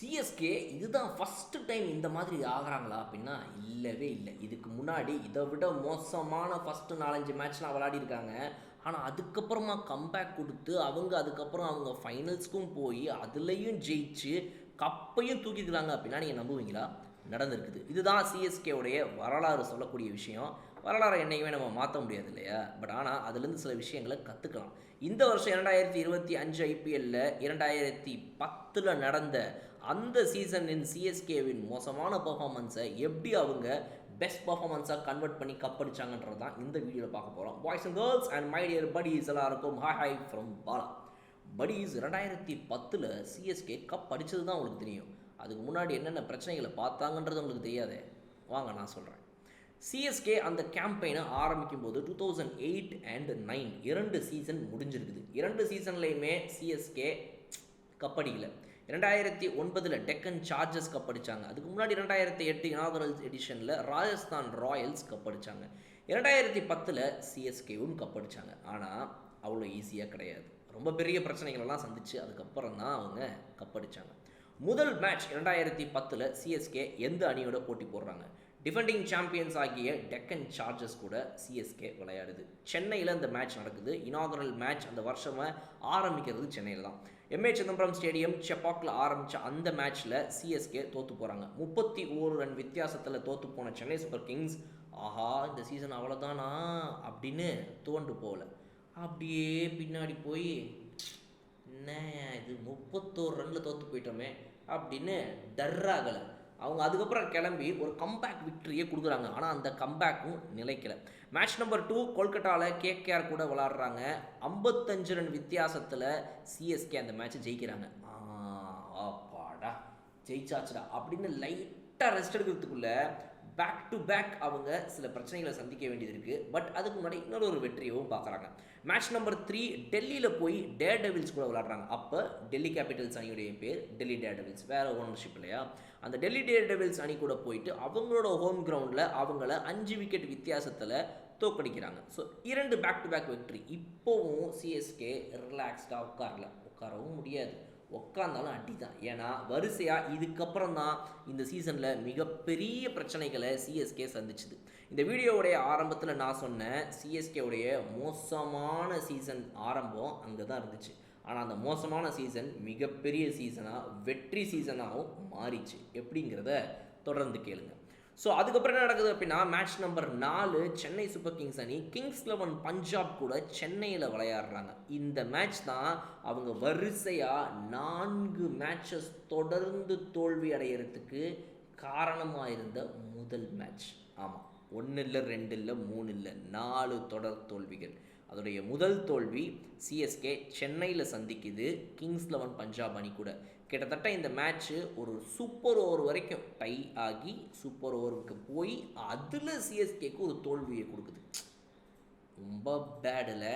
CSK இதுதான் first time இந்த மாதிரி ஆகிறாங்களா அப்படின்னா இல்லவே இல்லை. இதுக்கு முன்னாடி இதை விட மோசமான ஃபஸ்ட்டு நாலஞ்சு மேட்ச்லாம் விளையாடிருக்காங்க. ஆனால் அதுக்கப்புறமா கம்பேக் கொடுத்து அவங்க அதுக்கப்புறம் அவங்க ஃபைனல்ஸ்க்கும் போய் அதுலேயும் ஜெயிச்சு கப்பையும் தூக்கிக்கிறாங்க அப்படின்னா நீங்கள் நம்புவீங்களா? நடந்திருக்குது. இதுதான் சிஎஸ்கேவுடைய வரலாறு சொல்லக்கூடிய விஷயம். வரலாறை என்னைக்குமே நம்ம மாற்ற முடியாது இல்லையா? பட் ஆனால் அதுலேருந்து சில விஷயங்களை கற்றுக்கலாம் இந்த வருஷம் இரண்டாயிரத்தி இருபத்தி அஞ்சு ஐபிஎல்லில் இரண்டாயிரத்தி பத்தில் நடந்த அந்த சீசனின் சிஎஸ்கேவின் மோசமான பர்ஃபார்மன்ஸை எப்படி அவங்க பெஸ்ட் பர்ஃபார்மன்ஸாக கன்வெர்ட் பண்ணி கப் அடிச்சாங்கன்றது தான் இந்த வீடியோவில் பார்க்க போகிறோம் boys and girls and my dear buddies எல்லாருக்கும் hi hi from Bala. Buddies ரெண்டாயிரத்தி பத்தில் சிஎஸ்கே கப் அடித்தது தான் உங்களுக்கு தெரியும். அதுக்கு முன்னாடி என்னென்ன பிரச்சனைகளை பார்த்தாங்கன்றது உங்களுக்கு தெரியாது? வாங்க நான் சொல்கிறேன் சிஎஸ்கே அந்த கேம்பெயினை ஆரம்பிக்கும் போது two thousand eight and nine இரண்டு சீசன் முடிஞ்சிருக்குது. இரண்டு சீசன்லையுமே சிஎஸ்கே கப் அடிக்கல. ரெண்டாயிரத்தி ஒன்பதில் டெக்கன் சார்ஜஸ் கப் அடிச்சாங்க. அதுக்கு முன்னாடி ரெண்டாயிரத்தி எட்டு இனாகரல் எடிஷனில் ராஜஸ்தான் ராயல்ஸ் கப் அடிச்சாங்க. இரண்டாயிரத்தி பத்தில் சிஎஸ்கேவும் கப் அடிச்சாங்க. ஆனால் அவ்வளோ ஈஸியாக கிடையாது. ரொம்ப பெரிய பிரச்சனைகளெல்லாம் சந்திச்சு அதுக்கப்புறம் தான் அவங்க கப் அடித்தாங்க முதல் மேட்ச் ரெண்டாயிரத்தி பத்தில் சிஎஸ்கே எந்த அணியோட போட்டி போடுறாங்க? டிஃபெண்டிங் சாம்பியன்ஸ் ஆகிய டெக்கன் சார்ஜஸ் கூட சிஎஸ்கே விளையாடுது. சென்னையில் இந்த மேட்ச் நடக்குது. இனாகரல் மேட்ச் அந்த வருஷமாக ஆரம்பிக்கிறது சென்னையில் தான். எம்ஏ சிதம்பரம் ஸ்டேடியம் செப்பாக்கில் ஆரம்பித்த அந்த மேட்ச்சில் சிஎஸ்கே தோற்று போகிறாங்க முப்பத்தி ஓரு ரன் வித்தியாசத்தில் தோற்று போன சென்னை சூப்பர் கிங்ஸ் ஆஹா இந்த சீசன் அவ்வளோதானா அப்படின்னு தோண்டு போகல. அப்படியே பின்னாடி போய் என்ன இது முப்பத்தோரு ரனில் தோற்று போயிட்டோமே அப்படின்னு டர்ராகலை அவங்க அதுக்கப்புறம் கிளம்பி ஒரு கம்பேக் விக்டரியே கொடுக்குறாங்க. ஆனால் அந்த கம்பேக்கும் நிலைக்கல. மேட்ச் நம்பர் டூ கொல்கட்டாவில் கேகேஆர் கூட விளாடுறாங்க. ஐம்பத்தஞ்சு ரன் வித்தியாசத்தில் சிஎஸ்கே அந்த மேட்ச்சை ஜெயிக்கிறாங்க. ஆ, அப்பாடா. ஜெயிச்சாச்சுடா. அப்படின்னு லைட்டாக ரெஸ்ட் எடுக்கிறதுக்குள்ள பேக் டு பேக் அவங்க சில பிரச்சனைகளை சந்திக்க வேண்டியது இருக்குது பட் அதுக்கு முன்னாடி இன்னொரு ஒரு வெற்றியவும் பார்க்குறாங்க. மேட்ச் நம்பர் த்ரீ டெல்லியில் போய் டே டெவில்ஸ் கூட விளாட்றாங்க அப்போ டெல்லி கேபிட்டல்ஸ் அணியுடைய பேர் டெல்லி டே டெவில்ஸ் வேறு ஓனர்ஷிப் இல்லையா? அந்த டெல்லி டே டெவில்ஸ் அணி கூட போயிட்டு அவங்களோட ஹோம் கிரவுண்டில் அவங்கள அஞ்சு விக்கெட் வித்தியாசத்தில் தோக்கடிக்கிறாங்க ஸோ இரண்டு பேக் டு பேக் வெற்றி இப்போவும் சிஎஸ்கே ரிலாக்ஸ்டாக உட்காரல. உட்காரவும் முடியாது. உக்காந்தாலும் அடி தான் ஏன்னா வரிசையாக இதுக்கப்புறம் தான் இந்த சீசனில் மிகப்பெரிய பிரச்சனைகளை சிஎஸ்கே சந்திச்சுது. இந்த வீடியோவுடைய ஆரம்பத்தில் நான் சொன்னேன் சிஎஸ்கேவுடைய மோசமான சீசன் ஆரம்பம் அங்கே தான் இருந்துச்சு. ஆனால் அந்த மோசமான சீசன் மிகப்பெரிய சீசனாக வெற்றி சீசனாகவும் மாறிச்சு. எப்படிங்கிறத தொடர்ந்து கேளுங்கள் ஸோ அதுக்கப்புறம் என்ன நடக்குது அப்படின்னா மேட்ச் நம்பர் நாலு சென்னை சூப்பர் கிங்ஸ் அணி கிங்ஸ் லெவன் பஞ்சாப் கூட சென்னையில் விளையாடுறாங்க. இந்த மேட்ச் தான் அவங்க வரிசையாக நான்கு மேட்சஸ் தொடர்ந்து தோல்வி அடையிறதுக்கு காரணமாக இருந்த முதல் மேட்ச் ஆமாம் ஒன்று இல்லை ரெண்டு இல்லை மூணு இல்லை நாலு தொடர் தோல்விகள். அதோடைய முதல் தோல்வி சிஎஸ்கே சென்னையில் சந்திக்குது கிங்ஸ் லெவன் பஞ்சாப் அணி கூட. கிட்டத்தட்ட இந்த மேட்ச்சு ஒரு சூப்பர் ஓவர் வரைக்கும் டை ஆகி சூப்பர் ஓவருக்கு போய் அதில் சிஎஸ்கேக்கு ஒரு தோல்வியை கொடுக்குது. ரொம்ப பேடில்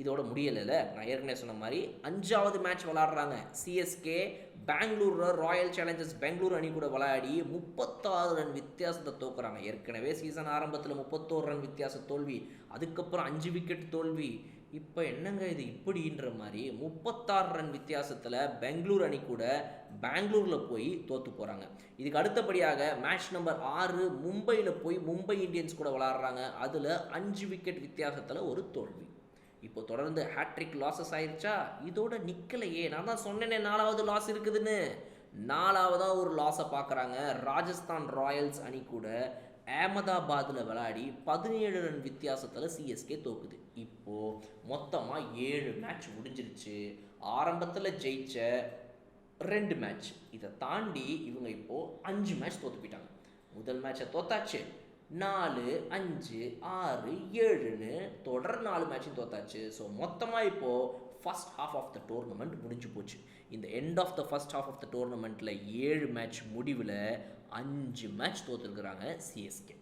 இதோட முடியலைல்ல நான் ஏற்கனவே சொன்ன மாதிரி அஞ்சாவது மேட்ச் விளாடுறாங்க சிஎஸ்கே பெங்களூரில் ராயல் சேலஞ்சர்ஸ் பெங்களூர் அணி கூட விளையாடி முப்பத்தாறு ரன் வித்தியாசத்தை தோக்குறாங்க. ஏற்கனவே சீசன் ஆரம்பத்தில் முப்பத்தோரு ரன் வித்தியாச தோல்வி அதுக்கப்புறம் அஞ்சு விக்கெட் தோல்வி இப்போ என்னங்க இது இப்படின்ற மாதிரி முப்பத்தாறு ரன் வித்தியாசத்தில் பெங்களூர் அணி கூட பெங்களூரில் போய் தோற்று போகிறாங்க இதுக்கு அடுத்தபடியாக மேட்ச் நம்பர் ஆறு மும்பையில் போய் மும்பை இந்தியன்ஸ் கூட விளாட்றாங்க அதில் அஞ்சு விக்கெட் வித்தியாசத்தில் ஒரு தோல்வி. இப்போ தொடர்ந்து ஹேட்ரிக் லாஸஸ் ஆயிடுச்சா இதோட நிற்கலையே நான் தான் சொன்னேனே நாலாவது லாஸ் இருக்குதுன்னு. நாலாவதாக ஒரு லாஸை பார்க்குறாங்க ராஜஸ்தான் ராயல்ஸ் அணி கூட. அகமதாபாத்தில் விளையாடி பதினேழு ரன் வித்தியாசத்தில் சிஎஸ்கே தோக்குது. இப்போது மொத்தமாக ஏழு மேட்ச் முடிஞ்சிருச்சு. ஆரம்பத்தில் ஜெயிச்ச ரெண்டு மேட்ச் இதை தாண்டி இவங்க இப்போது அஞ்சு மேட்ச் தோற்று போயிட்டாங்க. முதல் மேட்சை தோத்தாச்சு. நாலு அஞ்சு ஆறு ஏழுன்னு தொடர் நாலு மேட்சும் தோத்தாச்சு. ஸோ மொத்தமாக இப்போது first half of the tournament முடிஞ்சு போச்சு. இந்த end of the first half of the டோர்னமெண்ட்டில் ஏழு மேட்ச் முடிவில் அஞ்சு மேட்ச் தோற்றுருக்குறாங்க சிஎஸ்கே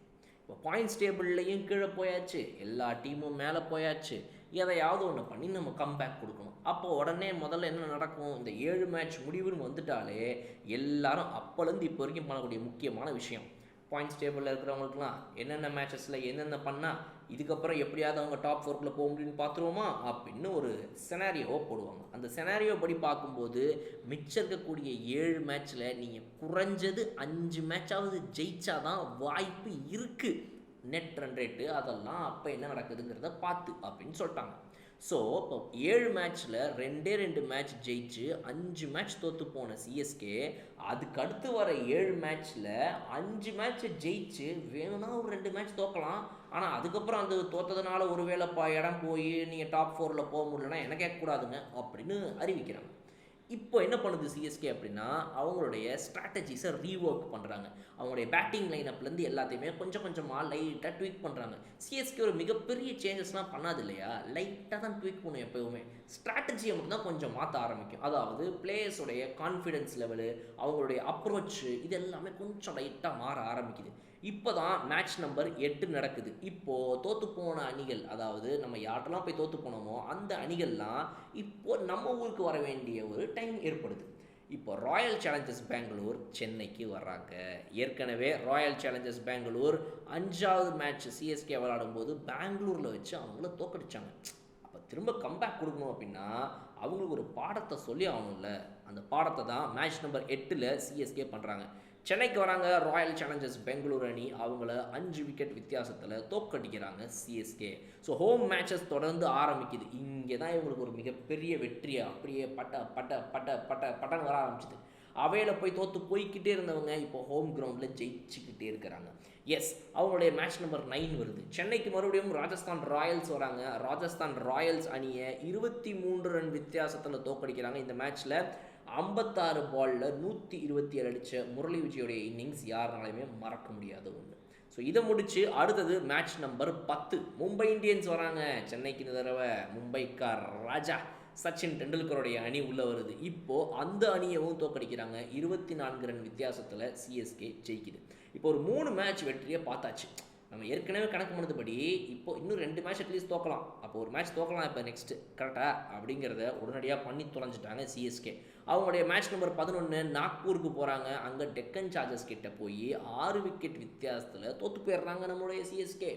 இப்போ பாயிண்ட்ஸ் டேபிள்லையும் கீழே போயாச்சு எல்லா டீமும் மேலே போயாச்சு. எதையாவது ஒன்று பண்ணி நம்ம கம்பேக் கொடுக்கணும். அப்போ உடனே முதல்ல என்ன நடக்கும்? இந்த ஏழு மேட்ச் முடிவுன்னு வந்துட்டாலே எல்லாரும் அப்போலேருந்து இப்போ வரைக்கும் பண்ணக்கூடிய முக்கியமான விஷயம். பாயிண்ட்ஸ் டேபிளில் இருக்கிறவங்களுக்குலாம் என்னென்ன மேட்சஸில் என்னென்ன பண்ணால் இதுக்கப்புறம் எப்படியாவது அவங்க டாப் ஃபோர்க்கில் போக முடியும்னு பார்த்துருவோமா? அப்படின்னு ஒரு செனாரியோவை போடுவாங்க. அந்த செனாரியோ படி பார்க்கும்போது மிச்சம் இருக்கக்கூடிய ஏழு மேட்ச்சில் நீங்கள் குறைஞ்சது அஞ்சு மேட்சாவது ஜெயிச்சாதான் வாய்ப்பு இருக்குது நெட் ரன் ரேட்டு அதெல்லாம் அப்போ என்ன நடக்குதுங்கிறத பார்த்து அப்படின்னு சொல்லிட்டாங்க. ஸோ இப்போ ஏழு மேட்ச்சில் ரெண்டே ரெண்டு மேட்ச் ஜெயிச்சு அஞ்சு மேட்ச் தோற்று போன சிஎஸ்கே அதுக்கு அடுத்து வர ஏழு மேட்ச்சில் அஞ்சு மேட்ச்சை ஜெயிச்சு வேணும்னா ஒரு ரெண்டு மேட்ச் தோக்கலாம். ஆனால் அதுக்கப்புறம் அந்த தோத்ததுனால ஒருவேளை இடம் போய் நீங்கள் டாப் ஃபோரில் போக முடியலன்னா என்ன கேட்கக்கூடாதுங்க அப்படின்னு அறிவிக்கிறாங்க. இப்போ என்ன பண்ணுது சிஎஸ்கே அப்படின்னா அவங்களுடைய ஸ்ட்ராட்டஜிஸை ரீஒர்க் பண்ணுறாங்க அவங்களுடைய பேட்டிங் லைனப்லேருந்து எல்லாத்தையுமே கொஞ்சம் கொஞ்சமாக லைட்டாக ட்விக் பண்ணுறாங்க சிஎஸ்கே ஒரு மிகப்பெரிய சேஞ்சஸ்லாம் பண்ணாது இல்லையா? லைட்டாக தான் ட்விக் பண்ணும் எப்போவுமே. ஸ்ட்ராட்டஜியை மட்டும் தான் கொஞ்சம் மாற்ற ஆரம்பிக்கும். அதாவது பிளேயர்ஸுடைய கான்ஃபிடென்ஸ் லெவலு அவங்களுடைய அப்ரோச்சு இது எல்லாமே கொஞ்சம் லைட்டாக மாற ஆரம்பிக்குது. இப்போ தான் மேட்ச் நம்பர் எட்டு நடக்குது. இப்போது தோற்று போன அணிகள் அதாவது நம்ம யார்ட்டெல்லாம் போய் தோற்று போனோமோ அந்த அணிகள்லாம் இப்போ நம்ம ஊருக்கு வர வேண்டிய ஒரு டைம் ஏற்படுது. இப்போ ராயல் சேலஞ்சர்ஸ் பெங்களூர் சென்னைக்கு வர்றாங்க. ஏற்கனவே ராயல் சேலஞ்சர்ஸ் பெங்களூர் அஞ்சாவது மேட்ச் சிஎஸ்கே விளாடும்போது பெங்களூரில் வச்சு அவங்கள தோக்கடிச்சாங்க அப்போ திரும்ப கம்பேக் கொடுக்கணும் அப்படின்னா அவங்களுக்கு ஒரு பாடத்தை சொல்லி ஆகணும்ல. அந்த பாடத்தை தான் மேட்ச் நம்பர் எட்டில் சிஎஸ்கே பண்ணுறாங்க சென்னைக்கு வராங்க. ராயல் சேலஞ்சர்ஸ் பெங்களூர் அணி. அவங்கள அஞ்சு விக்கெட் வித்தியாசத்தில் தோக்கடிக்கிறாங்க சிஎஸ்கே ஸோ ஹோம் மேட்சஸ் தொடர்ந்து ஆரம்பிக்குது. இங்கே தான் இவங்களுக்கு ஒரு மிகப்பெரிய வெற்றியை? அப்படியே பட்ட பட்ட பட்ட பட்ட பட்டன் வர ஆரம்பிச்சுது. அவையில் போய் தோற்று போய்கிட்டே இருந்தவங்க இப்போ ஹோம் கிரவுண்டில் ஜெயிச்சுக்கிட்டே இருக்கிறாங்க. எஸ் அவங்களுடைய மேட்ச் நம்பர் நைன் வருது. சென்னைக்கு மறுபடியும் ராஜஸ்தான் ராயல்ஸ் வராங்க. ராஜஸ்தான் ராயல்ஸ் அணியை இருபத்தி மூன்று ரன் வித்தியாசத்தில் தோக்கடிக்கிறாங்க இந்த மேட்ச்சில் ஐம்பத்தாறு பாலில் நூற்றி இருபத்தி ஏழு அடித்த முரளி விஜயோடைய இன்னிங்ஸ் யாருனாலையுமே மறக்க முடியாத ஒன்று ஸோ இதை முடித்து அடுத்தது மேட்ச் நம்பர் பத்து. மும்பை இந்தியன்ஸ் வராங்க. சென்னைக்கு இந்த தடவை மும்பைக்கார் ராஜா சச்சின் டெண்டுல்கருடைய அணி உள்ளே வருது. இப்போது அந்த அணியவும் தோக்கடிக்கிறாங்க இருபத்தி நான்கு ரன் வித்தியாசத்தில் சிஎஸ்கே ஜெயிக்குது. இப்போ ஒரு மூணு மேட்ச் வெற்றியை பார்த்தாச்சு. நம்ம ஏற்கனவே கணக்கு பண்ணதுபடி இப்போ இன்னும் ரெண்டு மேட்ச் அட்லீஸ்ட் தோக்கலாம். அப்போ ஒரு மேட்ச் தோக்கலாம் இப்போ நெக்ஸ்ட்டு கரெக்டாக அப்படிங்கிறத உடனடியாக பண்ணி தொலைஞ்சிட்டாங்க சிஎஸ்கே அவங்களுடைய மேட்ச் நம்பர் பதினொன்று நாக்பூருக்கு போகிறாங்க அங்கே டெக்கன் சார்ஜர்ஸ் கிட்ட போய் ஆறு விக்கெட் வித்தியாசத்தில் தோற்று போயிடுறாங்க நம்மளுடைய சிஎஸ்கே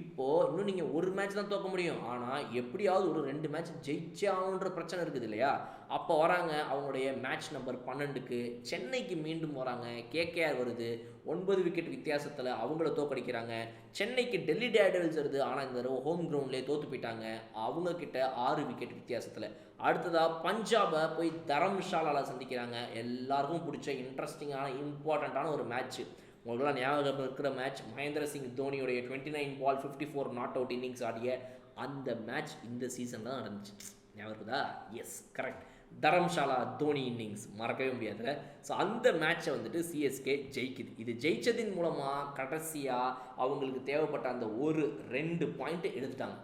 இப்போது இன்னும் நீங்கள் ஒரு மேட்ச் தான் தோக்க முடியும். ஆனால் எப்படியாவது ஒரு ரெண்டு மேட்ச் ஜெயிச்சே ஆகுன்ற பிரச்சனை இருக்குது இல்லையா? அப்போ வராங்க அவங்களுடைய மேட்ச் நம்பர் பன்னெண்டுக்கு. சென்னைக்கு மீண்டும் வராங்க. கேகேஆர் வருது. ஒன்பது விக்கெட் வித்தியாசத்தில் அவங்கள தோக்கடிக்கிறாங்க. சென்னைக்கு டெல்லி டேடல்ஸ் வருது. ஆனால் இந்த தடவை ஹோம் கிரவுண்ட்லேயே தோற்று போயிட்டாங்க. அவங்கக்கிட்ட ஆறு விக்கெட் வித்தியாசத்தில். அடுத்ததாக பஞ்சாபை போய் தரம்ஷாலாவில் சந்திக்கிறாங்க. எல்லாருக்கும் பிடிச்ச இன்ட்ரெஸ்டிங்கான இம்பார்ட்டண்ட்டான ஒரு மேட்ச்சு உங்களுக்குலாம் ஞாபகம் இருக்கிற match Mahendra Singh தோனியுடைய twenty nine ball fifty four not out innings ஆடிய அந்த மேட்ச் இந்த சீசன் தான் நடந்துச்சு. ஞாபகம் இருக்குதா? Yes correct Dharamshala Dhoni innings மறக்கவே முடியாதுல. ஸோ அந்த மேட்சை வந்துட்டு சிஎஸ்கே ஜெயிக்குது. இது ஜெயித்ததின் மூலமாக கடைசியாக அவங்களுக்கு தேவைப்பட்ட அந்த ஒரு ரெண்டு பாயிண்ட்டை எடுத்துட்டாங்க.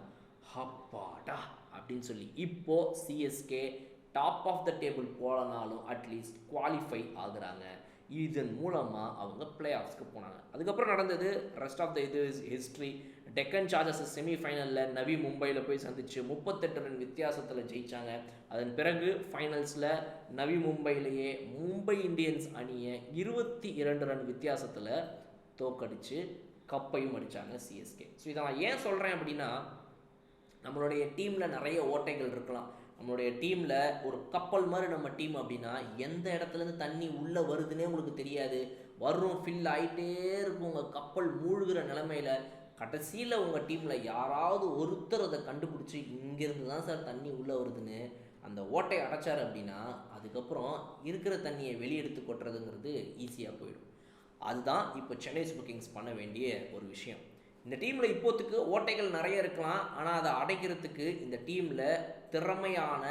ஹப்பாடா அப்படின்னு சொல்லி இப்போது CSK top of the table போகலனாலும் at least qualify ஆகுறாங்க. இதன் மூலமாக அவங்க பிளே ஆஃப்ஸ்க்கு போனாங்க. அதுக்கப்புறம் நடந்தது ரெஸ்ட் ஆஃப் த இது ஹிஸ்ட்ரி டெக்கன் சார்ஜஸ் செமிஃபைனலில் நவி மும்பையில் போய் சந்திச்சு முப்பத்தெட்டு ரன் வித்தியாசத்தில் ஜெயித்தாங்க அதன் பிறகு ஃபைனல்ஸில் நவி மும்பையிலேயே மும்பை இந்தியன்ஸ் அணியை இருபத்தி இரண்டு ரன் வித்தியாசத்தில் தோக்கடிச்சு கப்பையும் அடித்தாங்க சிஎஸ்கே ஸோ இதை நான் ஏன் சொல்கிறேன் அப்படின்னா நம்மளுடைய டீமில் நிறைய ஓட்டைகள் இருக்கலாம். நம்மளுடைய டீமில் ஒரு கப்பல் மாதிரி நம்ம டீம் அப்படின்னா எந்த இடத்துலேருந்து தண்ணி உள்ளே வருதுன்னே உங்களுக்கு தெரியாது. வரும் ஃபில் ஆகிட்டே இருக்கும் உங்கள் கப்பல் மூழ்கிற நிலமையில. கடைசியில் உங்கள் டீமில் யாராவது ஒருத்தர் அதை கண்டுபிடிச்சி இங்கேருந்து தான் சார் தண்ணி உள்ளே வருதுன்னு அந்த ஓட்டை அடைச்சார் அப்படின்னா அதுக்கப்புறம் இருக்கிற தண்ணியை வெளியெடுத்து கொட்டுறதுங்கிறது ஈஸியாக போயிடும். அதுதான் இப்போ சென்னை சூப்பர் கிங்ஸ் பண்ண வேண்டிய ஒரு விஷயம். இந்த டீமில் இப்போத்துக்கு ஓட்டைகள் நிறைய இருக்கலாம் ஆனால் அதை அடைக்கிறதுக்கு இந்த டீமில் திறமையான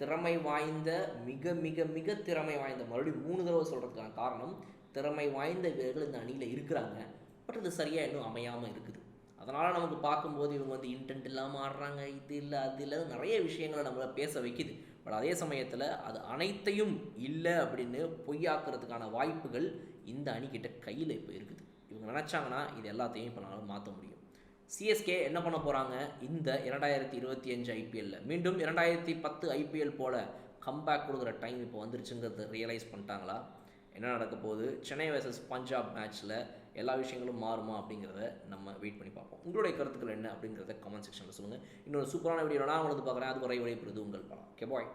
திறமை வாய்ந்த மிக மிக மிக திறமை வாய்ந்த மறுபடியும் மூணு தடவை சொல்கிறதுக்கான காரணம் திறமை வாய்ந்த வீரர்கள் இந்த அணியில் இருக்கிறாங்க. பட் அது சரியாக இன்னும் அமையாமல் இருக்குது. அதனால் நமக்கு பார்க்கும்போது இவங்க வந்து இன்டென்ட் இல்லாமல் ஆடுறாங்க இது இல்லை அது இல்லை நிறைய விஷயங்களை நம்மளை பேச வைக்குது. பட் அதே சமயத்தில் அது அனைத்தையும் இல்லை அப்படின்னு பொய்யாக்குறதுக்கான வாய்ப்புகள் இந்த அணிக்கிட்ட கையில் இப்போ இருக்குது. இவங்க நினச்சாங்கன்னா இது எல்லாத்தையும் இப்போ நம்மளால் மாற்ற முடியும். சிஎஸ்கே என்ன பண்ண போகிறாங்க இந்த இரண்டாயிரத்தி இருபத்தி அஞ்சு ஐபிஎல்லில் மீண்டும் இரண்டாயிரத்தி பத்து ஐபிஎல் போல் கம்பேக் கொடுக்குற டைம் இப்போ வந்துருச்சுங்கிறத ரியலைஸ் பண்ணிட்டாங்களா? என்ன நடக்க போகுது? சென்னை வர்சஸ் பஞ்சாப் மேட்ச்சில் எல்லா விஷயங்களும் மாறுமா அப்படிங்கிறத நம்ம வெயிட் பண்ணி பார்ப்போம். உங்களுடைய கருத்துக்கள் என்ன அப்படிங்கிறத கமெண்ட் செக்ஷனில் சொல்லுங்கள் இன்னொரு சூப்பரான வீடியோ நான் உங்களுக்கு பார்க்குறேன். அது வரை விடைபெறுது உங்கள் படம் ஓகே பாய்